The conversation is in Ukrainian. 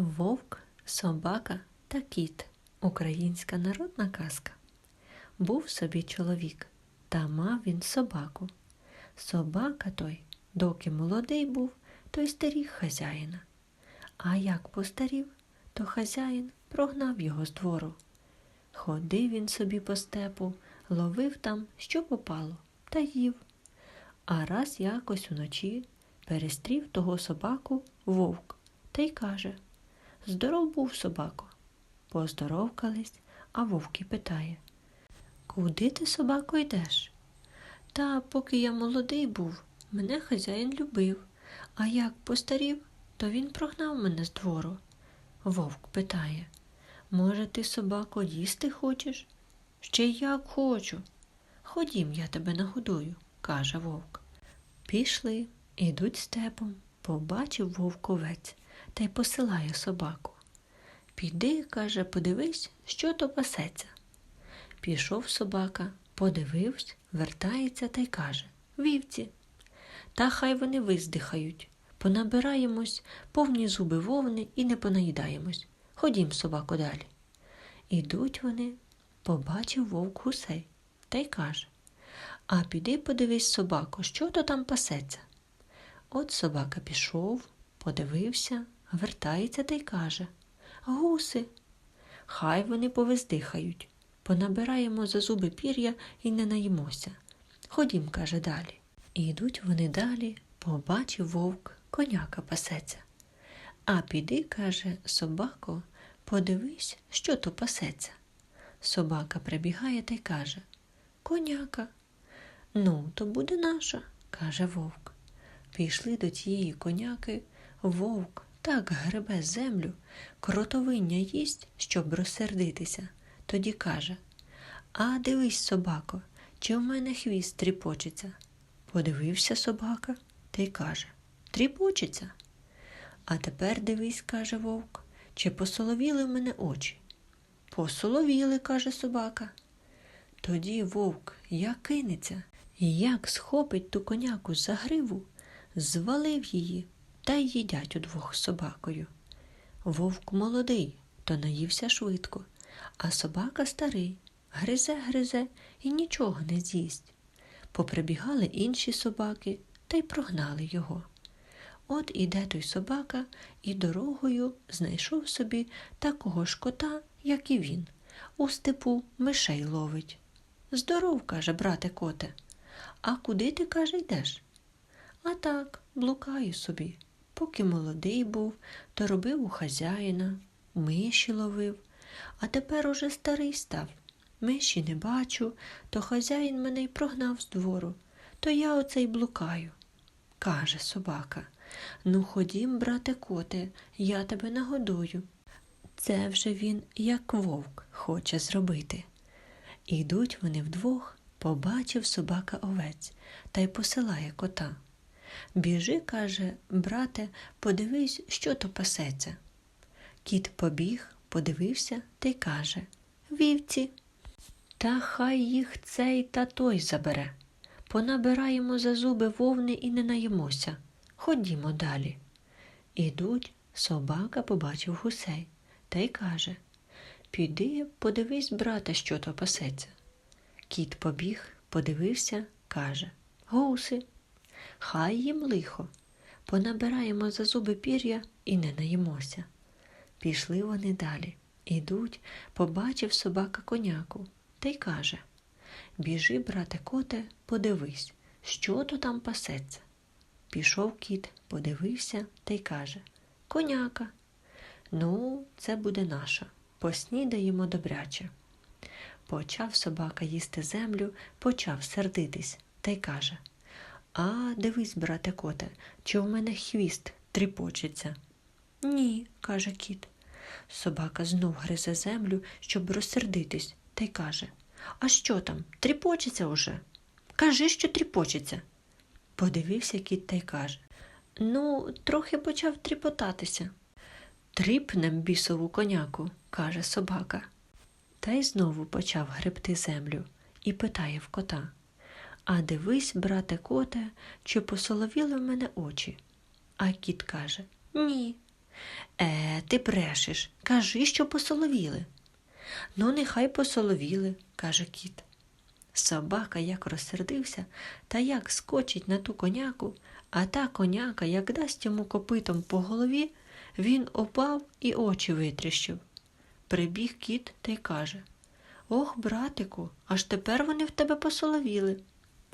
Вовк, собака та кіт. Українська народна казка. Був собі чоловік, та мав він собаку. Собака той, доки молодий був, той старіг хазяїна. А як постарів, то хазяїн прогнав його з двору. Ходив він собі по степу, ловив там, що попало, та їв. А раз якось уночі перестрів того собаку вовк та й каже Здоров був собако. Поздоровкались, а вовк і питає Куди ти, собако, йдеш? Та поки я молодий був, мене хазяїн любив, а як постарів, то він прогнав мене з двору. Вовк питає Може, ти, собако, їсти хочеш? Ще як хочу. Ходім, я тебе нагодую, каже вовк. Пішли, ідуть степом, побачив вовковець та й посилає собаку. Піди, каже, подивись, що то пасеться. Пішов собака, подивився, вертається та й каже Вівці. Та хай вони виздихають. Понабираємось повні зуби вовни і не понаїдаємось. Ходім, собако, далі. Ідуть вони, побачив вовк гусей та й каже А піди подивись, собако, що то там пасеться. От собака пішов, подивився, вертається та й каже Гуси. Хай вони повиздихають. Понабираємо за зуби пір'я і не наїмося. Ходім, каже, далі. І йдуть вони далі, побачив вовк, коняка пасеться. А піди, каже, собако, подивись, що то пасеться. Собака прибігає та й каже Коняка. Ну, то буде наша, каже вовк. Пішли до тієї коняки, вовк так гребе землю, кротовиння їсть, щоб розсердитися. Тоді каже А дивись, собако, чи в мене хвіст тріпочеться. Подивився собака та й каже Тріпочеться. А тепер дивись, каже вовк, чи посоловіли в мене очі. Посоловіли, каже собака. Тоді вовк як кинеться, як схопить ту коняку за гриву, звалив її та й їдять удвох собакою. Вовк молодий, то наївся швидко, а собака старий, гризе, гризе і нічого не з'їсть. Поприбігали інші собаки та й прогнали його. От іде той собака і дорогою знайшов собі такого ж кота, як і він. У степу мишей ловить. Здоров, каже, брате коте. А куди ти, каже, йдеш? А так, блукаю собі. Поки молодий був, то робив у хазяїна, миші ловив, а тепер уже старий став. Миші не бачу, то хазяїн мене й прогнав з двору, то я оце й блукаю. Каже собака. Ну, ходім, брате коте, я тебе нагодую. Це вже він, як вовк, хоче зробити. Ідуть вони вдвох, побачив собака овець та й посилає кота. Біжи, каже, брате, подивись, що то пасеться. Кіт побіг, подивився та й каже Вівці. Та хай їх цей та той забере. Понабираємо за зуби вовни і не наїмося. Ходімо далі. Ідуть, собака побачив гусей та й каже Піди, подивись, брате, що то пасеться. Кіт побіг, подивився, каже Гуси, хай їм лихо. Понабираємо за зуби пір'я і не наїмося. Пішли вони далі. Ідуть, побачив собака коняку та й каже Біжи, брате коте, подивись, що то там пасеться. Пішов кіт, подивився та й каже Коняка. Ну, це буде наша. Поснідаємо добряче. Почав собака їсти землю, почав сердитись та й каже А, дивись, брате коте, чи в мене хвіст тріпочеться? Ні, каже кіт. Собака знов гризе землю, щоб розсердитись, та й каже А що там? Тріпочеться уже? Кажи, що тріпочеться. Подивився кіт та й каже Ну, трохи почав тріпотатися. Тріпнем бісову коняку, каже собака. Та й знову почав гребти землю і питає в кота А дивись, брате коте, чи посоловіли в мене очі? А кіт каже Ні. Е, ти брешеш, кажи, що посоловіли. Ну, нехай посоловіли, каже кіт. Собака як розсердився та як скочить на ту коняку, а та коняка, як дасть йому копитом по голові, він опав і очі витріщив. Прибіг кіт та й каже Ох, братику, аж тепер вони в тебе посоловіли.